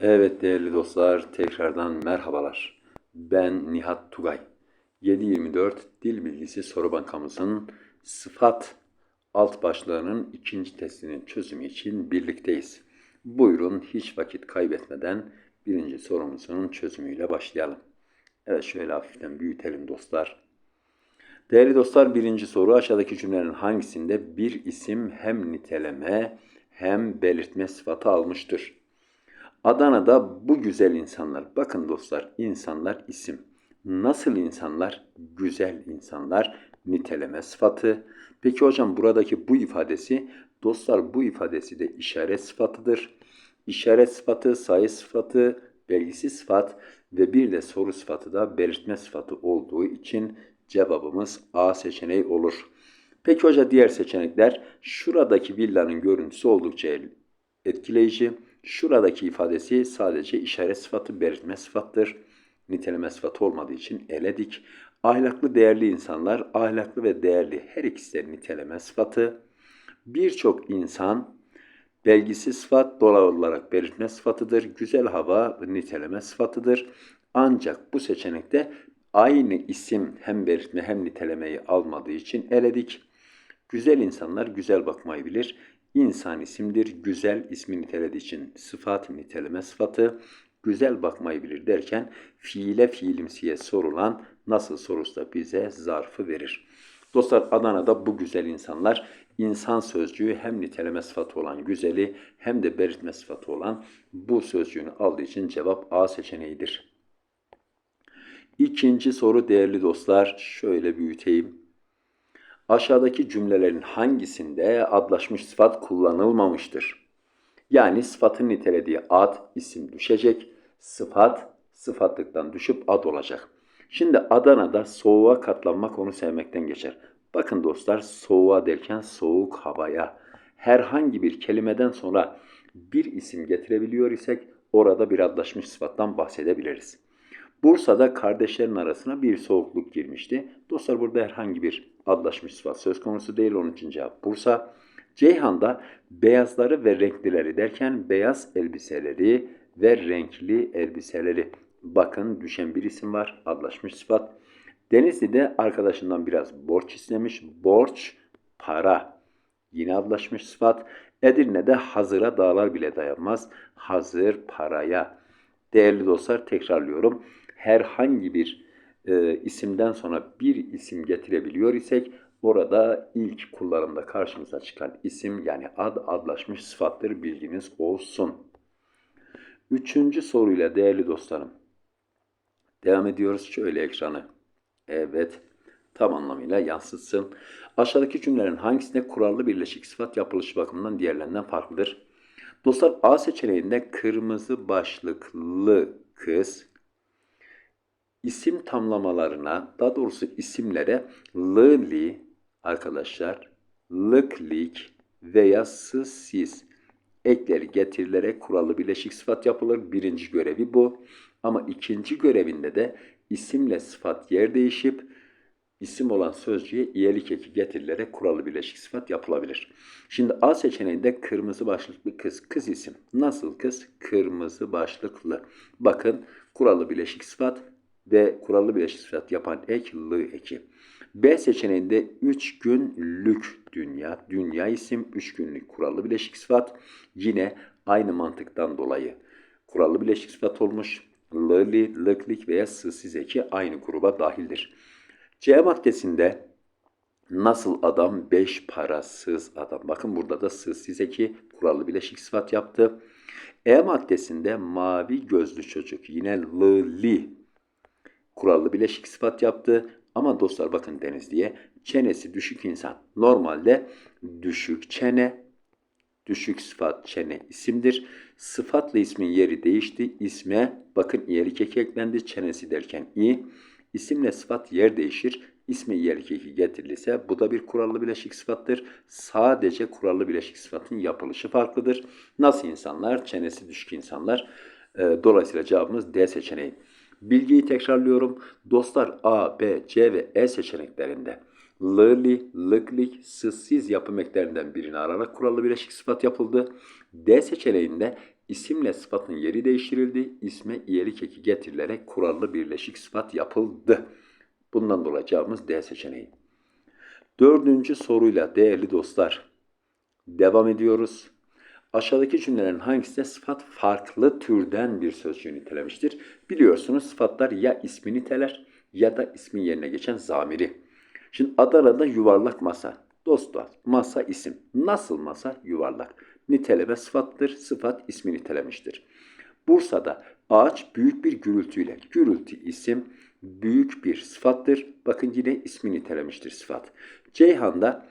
Evet değerli dostlar, tekrardan merhabalar. Ben Nihat Tugay. 724 Dil Bilgisi Soru Bankamızın sıfat alt başlığının ikinci testinin çözümü için birlikteyiz. Buyurun hiç vakit kaybetmeden birinci sorumuzun çözümüyle başlayalım. Evet şöyle hafiften büyütelim dostlar. Değerli dostlar birinci soru aşağıdaki cümlelerin hangisinde bir isim hem niteleme hem belirtme sıfatı almıştır? Adana'da bu güzel insanlar. Bakın dostlar insanlar isim. Nasıl insanlar? Güzel insanlar. Niteleme sıfatı. Peki hocam buradaki bu ifadesi dostlar bu ifadesi de işaret sıfatıdır. İşaret sıfatı, sayı sıfatı, belgisi sıfat ve bir de soru sıfatı da belirtme sıfatı olduğu için cevabımız A seçeneği olur. Peki hoca diğer seçenekler şuradaki villanın görüntüsü oldukça etkileyici. Şuradaki ifadesi sadece işaret sıfatı, belirtme sıfattır. Niteleme sıfatı olmadığı için eledik. Ahlaklı değerli insanlar, ahlaklı ve değerli her ikisi de niteleme sıfatı. Birçok insan belgisi sıfat doğal olarak belirtme sıfatıdır. Güzel hava niteleme sıfatıdır. Ancak bu seçenekte aynı isim hem belirtme hem nitelemeyi almadığı için eledik. Güzel insanlar güzel bakmayı bilir. İnsan isimdir. Güzel ismi nitelediği için sıfat niteleme sıfatı. Güzel bakmayı bilir derken fiile fiilimsiye sorulan nasıl sorusu da bize zarfı verir. Dostlar Adana'da bu güzel insanlar insan sözcüğü hem niteleme sıfatı olan güzeli hem de belirtme sıfatı olan bu sözcüğünü aldığı için cevap A seçeneğidir. İkinci soru değerli dostlar şöyle büyüteyim. Aşağıdaki cümlelerin hangisinde adlaşmış sıfat kullanılmamıştır? Yani sıfatın nitelediği ad, isim düşecek. Sıfat, sıfatlıktan düşüp ad olacak. Şimdi Adana'da soğuğa katlanmak onu sevmekten geçer. Bakın dostlar soğuğa derken soğuk havaya herhangi bir kelimeden sonra bir isim getirebiliyor isek orada bir adlaşmış sıfattan bahsedebiliriz. Bursa'da kardeşlerin arasına bir soğukluk girmişti. Dostlar burada herhangi bir adlaşmış sıfat söz konusu değil. Onun için cevap Bursa. Ceyhan'da beyazları ve renklileri derken beyaz elbiseleri ve renkli elbiseleri. Bakın düşen bir isim var. Adlaşmış sıfat. Denizli'de arkadaşından biraz borç istemiş. Borç, para. Yine adlaşmış sıfat. Edirne'de hazıra dağlar bile dayanmaz. Hazır paraya. Değerli dostlar tekrarlıyorum. Herhangi bir e, isimden sonra bir isim getirebiliyor isek orada ilk kullanımda karşımıza çıkan isim yani ad adlaşmış sıfattır bilginiz olsun. Üçüncü soruyla değerli dostlarım. Devam ediyoruz. Şöyle ekranı. Evet. Tam anlamıyla yansıtsın. Aşağıdaki cümlelerin hangisinde kurallı birleşik sıfat yapılışı bakımından diğerlerinden farklıdır? Dostlar A seçeneğinde kırmızı başlıklı kız isim tamlamalarına, daha doğrusu isimlere lıli arkadaşlar, lıklik veya siz ekleri getirilerek kurallı bileşik sıfat yapılır. Birinci görevi bu. Ama ikinci görevinde de isimle sıfat yer değişip isim olan sözcüğe iyelik eki getirilerek kurallı bileşik sıfat yapılabilir. Şimdi A seçeneğinde kırmızı başlıklı kız, kız isim. Nasıl kız? Kırmızı başlıklı. Bakın kurallı bileşik sıfat ve kurallı bileşik sıfat yapan ek lı eki. B seçeneğinde 3 günlük dünya, dünya isim 3 günlük kurallı bileşik sıfat. Yine aynı mantıktan dolayı kurallı bileşik sıfat olmuş. Lıli, lıklik veya sızsız eki aynı gruba dahildir. C maddesinde nasıl adam beş parasız adam. Bakın burada da sızsız eki kurallı bileşik sıfat yaptı. E maddesinde mavi gözlü çocuk yine lıli kurallı bileşik sıfat yaptı. Ama dostlar bakın Deniz diye çenesi düşük insan. Normalde düşük çene, düşük sıfat çene isimdir. Sıfatla ismin yeri değişti. İsme bakın iyelik eki eklendi. Çenesi derken i. İsimle sıfat yer değişir. İsme iyelik eki getirilirse bu da bir kurallı bileşik sıfattır. Sadece kurallı bileşik sıfatın yapılışı farklıdır. Nasıl insanlar? Çenesi düşük insanlar. Dolayısıyla cevabımız D seçeneği. Bilgiyi tekrarlıyorum. Dostlar A, B, C ve E seçeneklerinde lıli, lıklik, sızsız yapım eklerinden birini ararak kurallı bileşik sıfat yapıldı. D seçeneğinde İsimle sıfatın yeri değiştirildi. İsme iyelik eki getirilerek kurallı birleşik sıfat yapıldı. Bundan dolayı cevabımız D seçeneği. Dördüncü soruyla değerli dostlar devam ediyoruz. Aşağıdaki cümlelerin hangisinde sıfat farklı türden bir sözcüğü nitelemiştir? Biliyorsunuz sıfatlar ya ismi niteler ya da ismin yerine geçen zamiri. Şimdi Adana'da yuvarlak masa. Dostlar masa isim. Nasıl masa? Yuvarlak. Niteleme sıfattır. Sıfat ismi nitelemiştir. Bursa'da ağaç büyük bir gürültüyle. Gürültü isim büyük bir sıfattır. Bakın yine ismi nitelemiştir sıfat. Ceyhan'da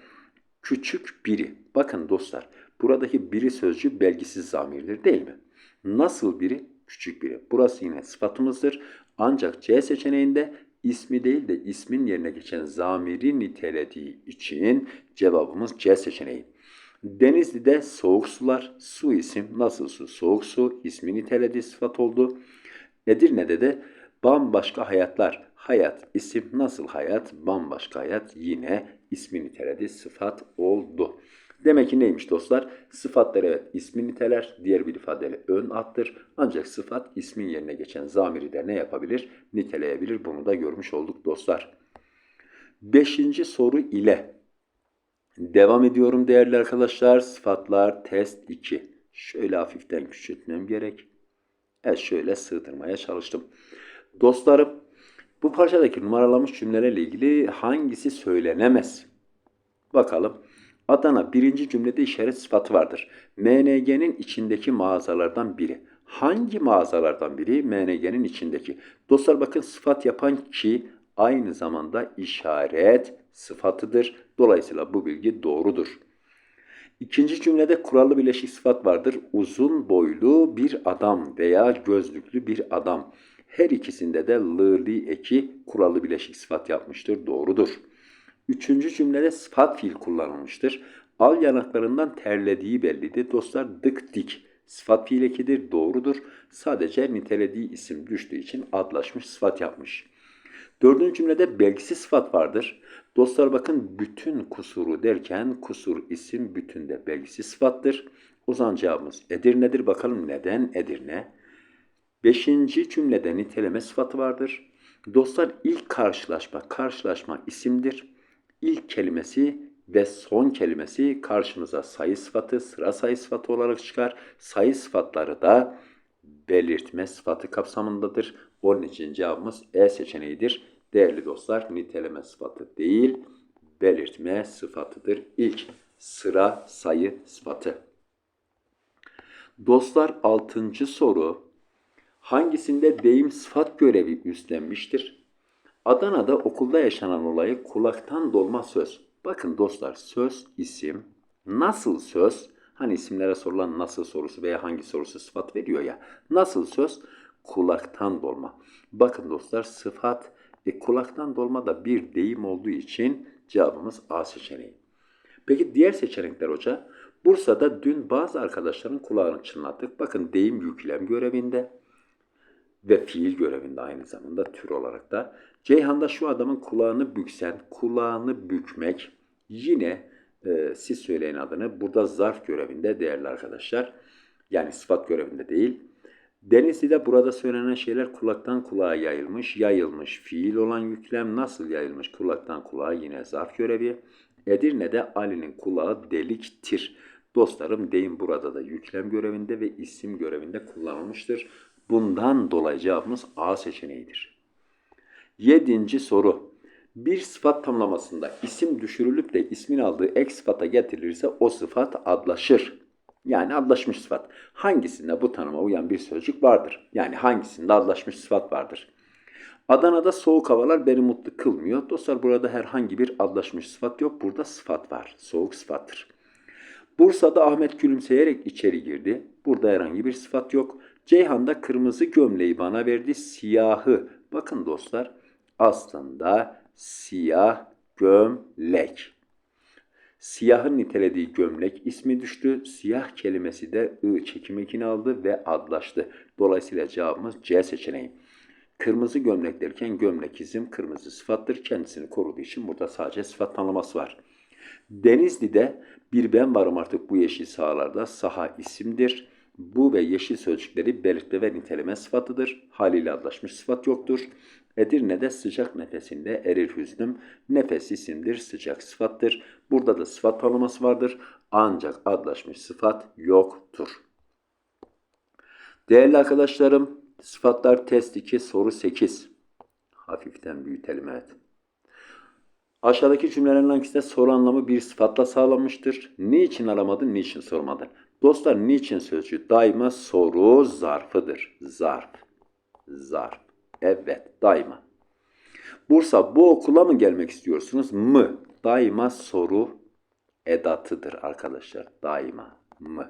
küçük biri. Bakın dostlar buradaki biri sözcüğü belgisiz zamirdir değil mi? Nasıl biri? Küçük biri. Burası yine sıfatımızdır. Ancak C seçeneğinde ismi değil de ismin yerine geçen zamiri nitelediği için cevabımız C seçeneği. Denizli'de soğuk sular, su isim, nasıl su? Soğuk su, ismi nitelediği sıfat oldu. Edirne'de de bambaşka hayatlar, hayat isim, nasıl hayat? Bambaşka hayat yine ismi nitelediği sıfat oldu. Demek ki neymiş dostlar? Sıfatlar evet ismi niteler, diğer bir ifadeyle ön attır. Ancak sıfat ismin yerine geçen zamiri de ne yapabilir? Niteleyebilir. Bunu da görmüş olduk dostlar. Beşinci soru ile devam ediyorum değerli arkadaşlar. Sıfatlar test 2. Şöyle hafiften küçültmem gerek. Evet şöyle sığdırmaya çalıştım. Dostlarım bu parçadaki numaralanmış cümlelerle ilgili hangisi söylenemez? Bakalım. Adana birinci cümlede işaret sıfatı vardır. MNG'nin içindeki mağazalardan biri. Hangi mağazalardan biri? MNG'nin içindeki. Dostlar bakın sıfat yapan ki aynı zamanda işaret sıfatıdır. Dolayısıyla bu bilgi doğrudur. İkinci cümlede kurallı birleşik sıfat vardır. Uzun boylu bir adam veya gözlüklü bir adam. Her ikisinde de lığli eki kurallı birleşik sıfat yapmıştır. Doğrudur. Üçüncü cümlede sıfat fiil kullanılmıştır. Al yanaklarından terlediği bellidir. Dostlar dık dik. Sıfat fiil ekidir. Doğrudur. Sadece nitelediği isim düştüğü için adlaşmış sıfat yapmış. Dördüncü cümlede belgisiz sıfat vardır. Dostlar bakın bütün kusuru derken kusur isim bütünde belgisiz sıfattır. O zaman cevabımız Edirne'dir. Bakalım neden Edirne? Beşinci cümlede niteleme sıfatı vardır. Dostlar ilk karşılaşma, karşılaşma isimdir. İlk kelimesi ve son kelimesi karşımıza sayı sıfatı, sıra sayı sıfatı olarak çıkar. Sayı sıfatları da belirtme sıfatı kapsamındadır. Onun için cevabımız E seçeneğidir. Değerli dostlar, niteleme sıfatı değil, belirtme sıfatıdır. İlk sıra sayı sıfatı. Dostlar 6. soru hangisinde deyim sıfat görevi üstlenmiştir? Adana'da okulda yaşanan olayı kulaktan dolma söz. Bakın dostlar söz, isim, nasıl söz, hani isimlere sorulan nasıl sorusu veya hangi sorusu sıfat veriyor ya. Nasıl söz? Kulaktan dolma. Bakın dostlar sıfat e, kulaktan dolma da bir deyim olduğu için cevabımız A seçeneği. Peki diğer seçenekler hoca? Bursa'da dün bazı arkadaşların kulağını çınlattık. Bakın deyim yüklem görevinde ve fiil görevinde aynı zamanda tür olarak da. Ceyhan'da şu adamın kulağını büksen, kulağını bükmek yine e, siz söyleyin adını burada zarf görevinde değerli arkadaşlar. Yani sıfat görevinde değil. Denizli'de burada söylenen şeyler kulaktan kulağa yayılmış, yayılmış. Fiil olan yüklem nasıl yayılmış kulaktan kulağa yine zarf görevi. Edirne'de Ali'nin kulağı deliktir. Dostlarım deyim burada da yüklem görevinde ve isim görevinde kullanılmıştır. Bundan dolayı cevabımız A seçeneğidir. Yedinci soru. Bir sıfat tamlamasında isim düşürülüp de ismin aldığı ek sıfata getirilirse o sıfat adlaşır. Yani adlaşmış sıfat. Hangisinde bu tanıma uyan bir sözcük vardır? Yani hangisinde adlaşmış sıfat vardır? Adana'da soğuk havalar beni mutlu kılmıyor. Dostlar burada herhangi bir adlaşmış sıfat yok. Burada sıfat var. Soğuk sıfattır. Bursa'da Ahmet gülümseyerek içeri girdi. Burada herhangi bir sıfat yok. Ceyhan'da kırmızı gömleği bana verdi. Siyahı. Bakın dostlar aslında siyah gömlek. Siyahın nitelediği gömlek ismi düştü. Siyah kelimesi de ı çekim ekini aldı ve adlaştı. Dolayısıyla cevabımız C seçeneği. Kırmızı gömlek derken gömlek isim kırmızı sıfattır. Kendisini koruduğu için burada sadece sıfat tanıması var. Denizli'de bir ben varım artık bu yeşil sahalarda saha isimdir. Bu ve yeşil sözcükleri belirtme ve niteleme sıfatıdır. Haliyle adlaşmış sıfat yoktur. Edirne'de sıcak nefesinde erir hüznüm. Nefes isimdir, sıcak sıfattır. Burada da sıfat tanımlaması vardır. Ancak adlaşmış sıfat yoktur. Değerli arkadaşlarım, sıfatlar test 2 soru 8. Hafiften büyütelim evet. Aşağıdaki cümlelerin hangisinde soru anlamı bir sıfatla sağlanmıştır? Niçin aramadın, niçin sormadın? Dostlar niçin sözcüğü daima soru zarfıdır. Zarf. Zarf. Evet, daima. Bursa bu okula mı gelmek istiyorsunuz? Mı? Daima soru edatıdır arkadaşlar. Daima. Mı?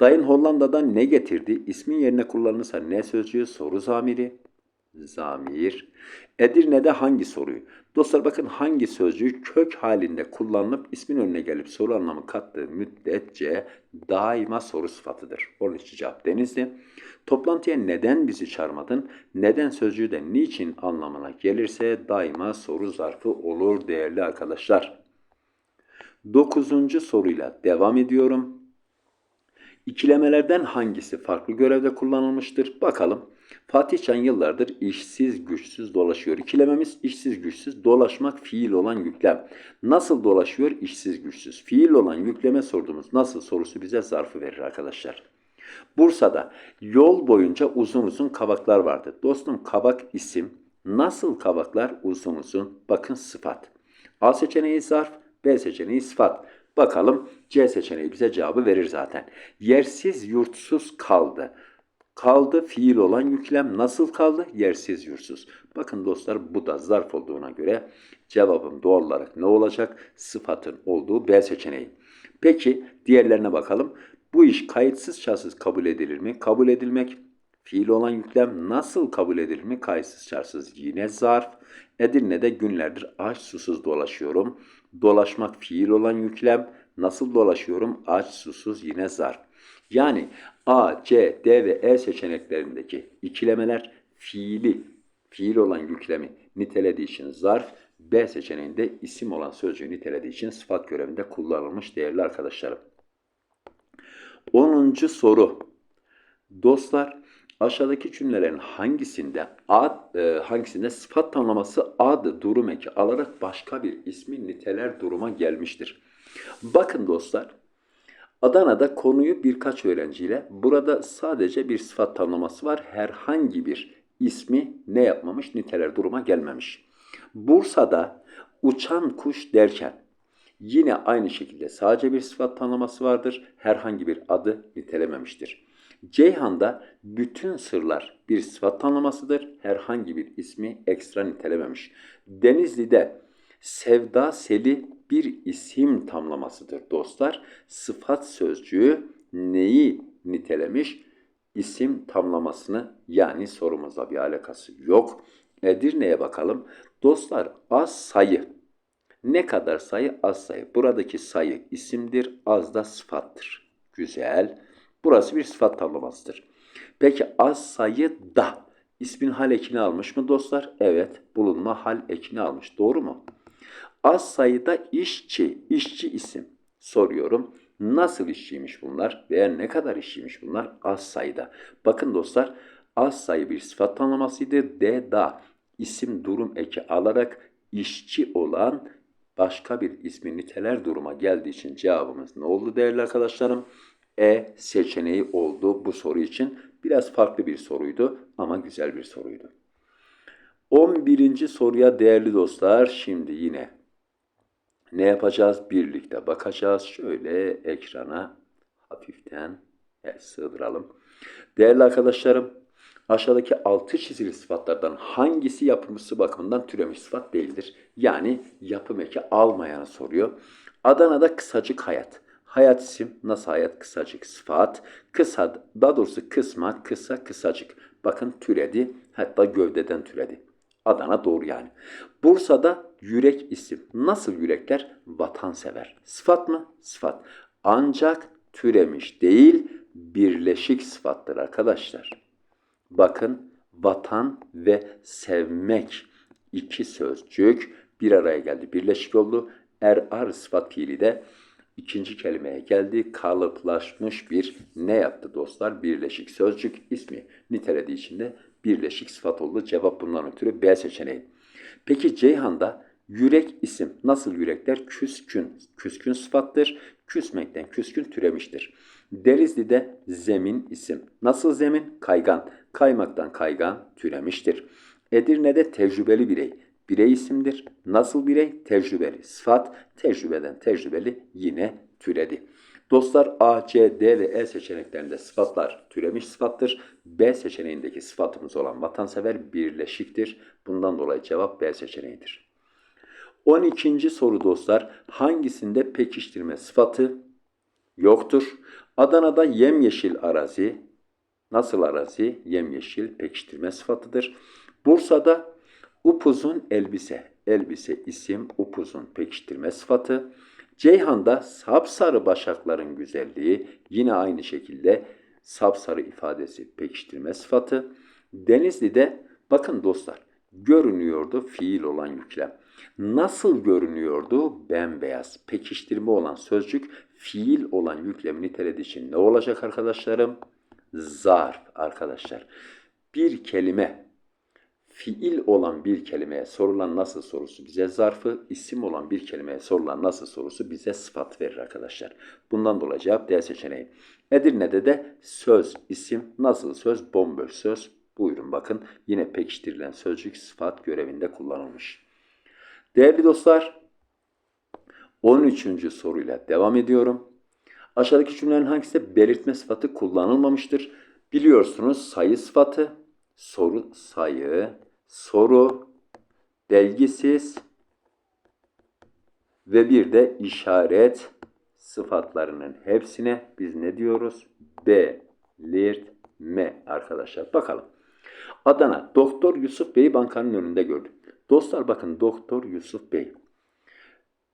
Dayın Hollanda'dan ne getirdi? İsmin yerine kullanılırsa ne sözcüğü? Soru zamiri. Zamir. Edirne'de hangi soruyu? Dostlar bakın hangi sözcüğü kök halinde kullanılıp ismin önüne gelip soru anlamı kattığı müddetçe daima soru sıfatıdır. Onun için cevap Denizli. Toplantıya neden bizi çağırmadın? Neden sözcüğü de niçin anlamına gelirse daima soru zarfı olur değerli arkadaşlar. Dokuzuncu soruyla devam ediyorum. İkilemelerden hangisi farklı görevde kullanılmıştır? Bakalım. Fatih Can yıllardır işsiz güçsüz dolaşıyor. İkilememiz işsiz güçsüz dolaşmak fiil olan yüklem. Nasıl dolaşıyor işsiz güçsüz? Fiil olan yükleme sorduğumuz nasıl sorusu bize zarfı verir arkadaşlar. Bursa'da yol boyunca uzun uzun kabaklar vardı. Dostum kabak isim. Nasıl kabaklar uzun uzun? Bakın sıfat. A seçeneği zarf, B seçeneği sıfat. Bakalım C seçeneği bize cevabı verir zaten. Yersiz yurtsuz kaldı. Kaldı fiil olan yüklem nasıl kaldı? Yersiz yurtsuz. Bakın dostlar bu da zarf olduğuna göre cevabım doğal olarak ne olacak? Sıfatın olduğu B seçeneği. Peki diğerlerine bakalım. Bu iş kayıtsız şartsız kabul edilir mi? Kabul edilmek fiil olan yüklem nasıl kabul edilir mi? Kayıtsız şartsız yine zarf. Edirne'de günlerdir aç susuz dolaşıyorum. Dolaşmak fiil olan yüklem. Nasıl dolaşıyorum? Aç susuz yine zarf. Yani A, C, D ve E seçeneklerindeki ikilemeler fiili, fiil olan yüklemi nitelediği için zarf, B seçeneğinde isim olan sözcüğü nitelediği için sıfat görevinde kullanılmış değerli arkadaşlarım. 10. soru. Dostlar aşağıdaki cümlelerin hangisinde ad e, hangisinde sıfat tanımlaması ad durum eki alarak başka bir ismi niteler duruma gelmiştir. Bakın dostlar Adana'da konuyu birkaç öğrenciyle burada sadece bir sıfat tanımlaması var. Herhangi bir ismi ne yapmamış niteler duruma gelmemiş. Bursa'da uçan kuş derken Yine aynı şekilde sadece bir sıfat tanımlaması vardır. Herhangi bir adı nitelememiştir. Ceyhan'da bütün sırlar bir sıfat tanımlamasıdır. Herhangi bir ismi ekstra nitelememiş. Denizli'de Sevda Seli bir isim tamlamasıdır dostlar. Sıfat sözcüğü neyi nitelemiş? İsim tamlamasını yani sorumuzla bir alakası yok. Edirne'ye bakalım. Dostlar az sayı ne kadar sayı? Az sayı. Buradaki sayı isimdir, az da sıfattır. Güzel. Burası bir sıfat tanımlamasıdır. Peki az sayı da ismin hal ekini almış mı dostlar? Evet. Bulunma hal ekini almış. Doğru mu? Az sayıda işçi, işçi isim. Soruyorum. Nasıl işçiymiş bunlar veya ne kadar işçiymiş bunlar? Az sayıda. Bakın dostlar az sayı bir sıfat tanımlamasıydı. De da isim durum eki alarak işçi olan başka bir ismi niteler duruma geldiği için cevabımız ne oldu değerli arkadaşlarım? E seçeneği oldu bu soru için. Biraz farklı bir soruydu ama güzel bir soruydu. 11. soruya değerli dostlar şimdi yine ne yapacağız? Birlikte bakacağız. Şöyle ekrana hafiften evet, sığdıralım. Değerli arkadaşlarım aşağıdaki altı çizili sıfatlardan hangisi yapımcısı bakımından türemiş sıfat değildir? Yani yapım eki almayanı soruyor. Adana'da kısacık hayat. Hayat isim, nasıl hayat kısacık sıfat. Kısa, daha doğrusu kısma, kısa, kısacık. Bakın türedi, hatta gövdeden türedi. Adana doğru yani. Bursa'da yürek isim. Nasıl yürekler? Vatansever. Sıfat mı? Sıfat. Ancak türemiş değil, birleşik sıfattır arkadaşlar. Bakın vatan ve sevmek iki sözcük bir araya geldi. Birleşik oldu. Er ar sıfat fiili de İkinci kelimeye geldi. Kalıplaşmış bir ne yaptı dostlar? Birleşik sözcük ismi nitelediği için de birleşik sıfat oldu. Cevap bundan ötürü B seçeneği. Peki Ceyhan'da yürek isim. Nasıl yürekler? Küskün. Küskün sıfattır. Küsmekten küskün türemiştir. Denizli'de zemin isim. Nasıl zemin? Kaygan. Kaymaktan kaygan türemiştir. Edirne'de tecrübeli birey. Birey isimdir. Nasıl birey? Tecrübeli. Sıfat tecrübeden tecrübeli yine türedi. Dostlar A, C, D ve E seçeneklerinde sıfatlar türemiş sıfattır. B seçeneğindeki sıfatımız olan vatansever birleşiktir. Bundan dolayı cevap B seçeneğidir. 12. soru dostlar. Hangisinde pekiştirme sıfatı yoktur? Adana'da yemyeşil arazi. Nasıl arazi? Yemyeşil pekiştirme sıfatıdır. Bursa'da upuzun elbise. Elbise isim upuzun pekiştirme sıfatı. Ceyhan'da sapsarı başakların güzelliği yine aynı şekilde sapsarı ifadesi pekiştirme sıfatı. Denizli'de bakın dostlar görünüyordu fiil olan yüklem. Nasıl görünüyordu? Bembeyaz. Pekiştirme olan sözcük fiil olan yüklemi nitelediği için ne olacak arkadaşlarım? Zarf arkadaşlar. Bir kelime fiil olan bir kelimeye sorulan nasıl sorusu bize zarfı, isim olan bir kelimeye sorulan nasıl sorusu bize sıfat verir arkadaşlar. Bundan dolayı cevap D seçeneği. Edirne'de de söz, isim, nasıl söz, bomboş söz. Buyurun bakın yine pekiştirilen sözcük sıfat görevinde kullanılmış. Değerli dostlar 13. soruyla devam ediyorum. Aşağıdaki cümlelerin hangisinde belirtme sıfatı kullanılmamıştır? Biliyorsunuz sayı sıfatı, soru sayı, soru, belgisiz ve bir de işaret sıfatlarının hepsine biz ne diyoruz? Belirtme arkadaşlar. Bakalım. Adana Doktor Yusuf Bey'i bankanın önünde gördüm. Dostlar bakın Doktor Yusuf Bey.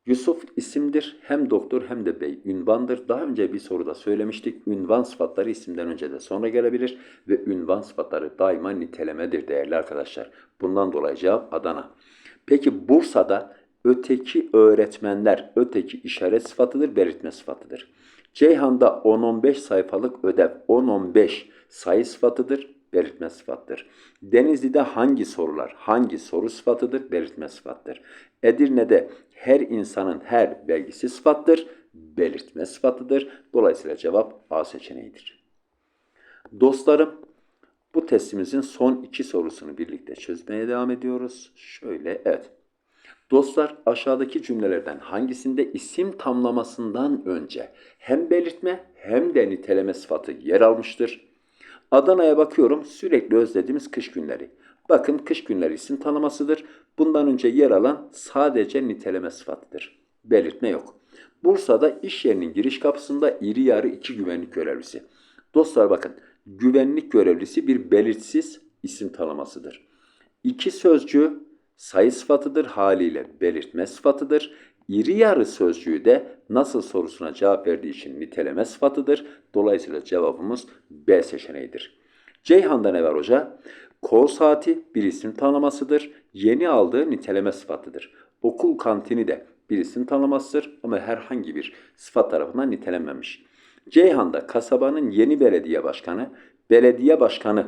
Yusuf isimdir. Hem doktor hem de bey ünvandır. Daha önce bir soruda söylemiştik. Ünvan sıfatları isimden önce de sonra gelebilir ve ünvan sıfatları daima nitelemedir değerli arkadaşlar. Bundan dolayı cevap Adana. Peki Bursa'da öteki öğretmenler öteki işaret sıfatıdır, belirtme sıfatıdır. Ceyhan'da 10-15 sayfalık ödev 10-15 sayı sıfatıdır, belirtme sıfattır. Denizli'de hangi sorular, hangi soru sıfatıdır, belirtme sıfattır. Edirne'de her insanın her belgisi sıfattır, belirtme sıfatıdır. Dolayısıyla cevap A seçeneğidir. Dostlarım, bu testimizin son iki sorusunu birlikte çözmeye devam ediyoruz. Şöyle, evet. Dostlar aşağıdaki cümlelerden hangisinde isim tamlamasından önce hem belirtme hem de niteleme sıfatı yer almıştır? Adana'ya bakıyorum sürekli özlediğimiz kış günleri. Bakın kış günleri isim tanımasıdır. Bundan önce yer alan sadece niteleme sıfatıdır. Belirtme yok. Bursa'da iş yerinin giriş kapısında iri yarı iki güvenlik görevlisi. Dostlar bakın güvenlik görevlisi bir belirtsiz isim tanımasıdır. İki sözcüğü sayı sıfatıdır haliyle belirtme sıfatıdır. İri yarı sözcüğü de nasıl sorusuna cevap verdiği için niteleme sıfatıdır. Dolayısıyla cevabımız B seçeneğidir. Ceyhan'da ne var hoca? Kol saati bir isim tanımasıdır. Yeni aldığı niteleme sıfatıdır. Okul kantini de bir isim tanımasıdır ama herhangi bir sıfat tarafından nitelenmemiş. Ceyhan'da kasabanın yeni belediye başkanı, belediye başkanı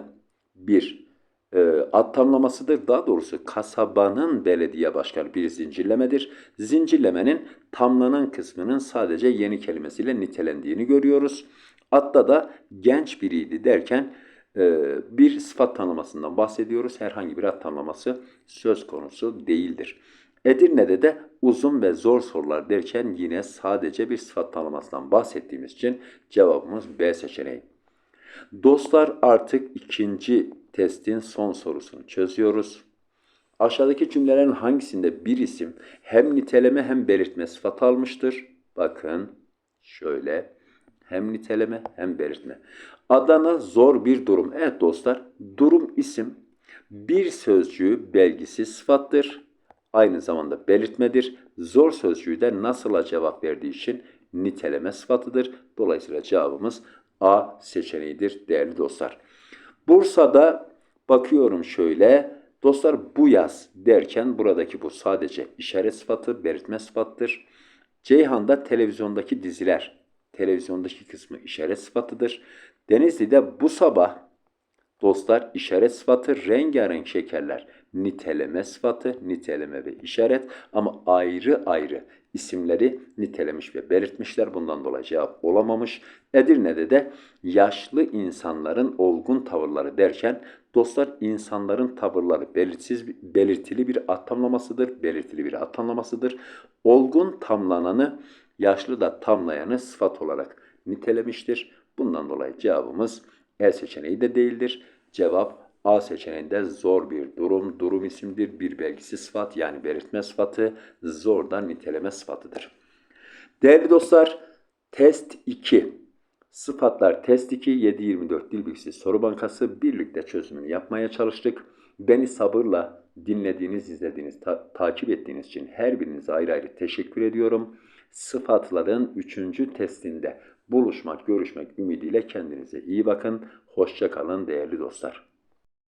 bir e, ad tamlamasıdır. Daha doğrusu kasabanın belediye başkanı bir zincirlemedir. Zincirlemenin tamlanan kısmının sadece yeni kelimesiyle nitelendiğini görüyoruz. Adda da genç biriydi derken e, bir sıfat tanımasından bahsediyoruz. Herhangi bir ad tanımlaması söz konusu değildir. Edirne'de de uzun ve zor sorular derken yine sadece bir sıfat tanımasından bahsettiğimiz için cevabımız B seçeneği. Dostlar artık ikinci testin son sorusunu çözüyoruz. Aşağıdaki cümlelerin hangisinde bir isim hem niteleme hem belirtme sıfatı almıştır? Bakın şöyle hem niteleme hem belirtme. Adana zor bir durum. Evet dostlar durum isim bir sözcüğü belgisi sıfattır. Aynı zamanda belirtmedir. Zor sözcüğü de nasıla cevap verdiği için niteleme sıfatıdır. Dolayısıyla cevabımız A seçeneğidir değerli dostlar. Bursa'da bakıyorum şöyle. Dostlar bu yaz derken buradaki bu sadece işaret sıfatı, belirtme sıfattır. Ceyhan'da televizyondaki diziler, televizyondaki kısmı işaret sıfatıdır. Denizli'de bu sabah dostlar işaret sıfatı, rengarenk şekerler niteleme sıfatı, niteleme ve işaret ama ayrı ayrı isimleri nitelemiş ve belirtmişler. Bundan dolayı cevap olamamış. Edirne'de de yaşlı insanların olgun tavırları derken dostlar insanların tavırları belirsiz, belirtili bir ad tamlamasıdır. Belirtili bir ad tamlamasıdır. Olgun tamlananı yaşlı da tamlayanı sıfat olarak nitelemiştir. Bundan dolayı cevabımız E seçeneği de değildir. Cevap A seçeneğinde zor bir durum, durum isimdir. Bir belgisi sıfat yani belirtme sıfatı, zor da niteleme sıfatıdır. Değerli dostlar, test 2. Sıfatlar test 2, 7-24 Dil Bilgisi Soru Bankası birlikte çözümünü yapmaya çalıştık. Beni sabırla dinlediğiniz, izlediğiniz, ta- takip ettiğiniz için her birinize ayrı ayrı teşekkür ediyorum. Sıfatların 3. testinde buluşmak, görüşmek ümidiyle kendinize iyi bakın. Hoşça kalın değerli dostlar.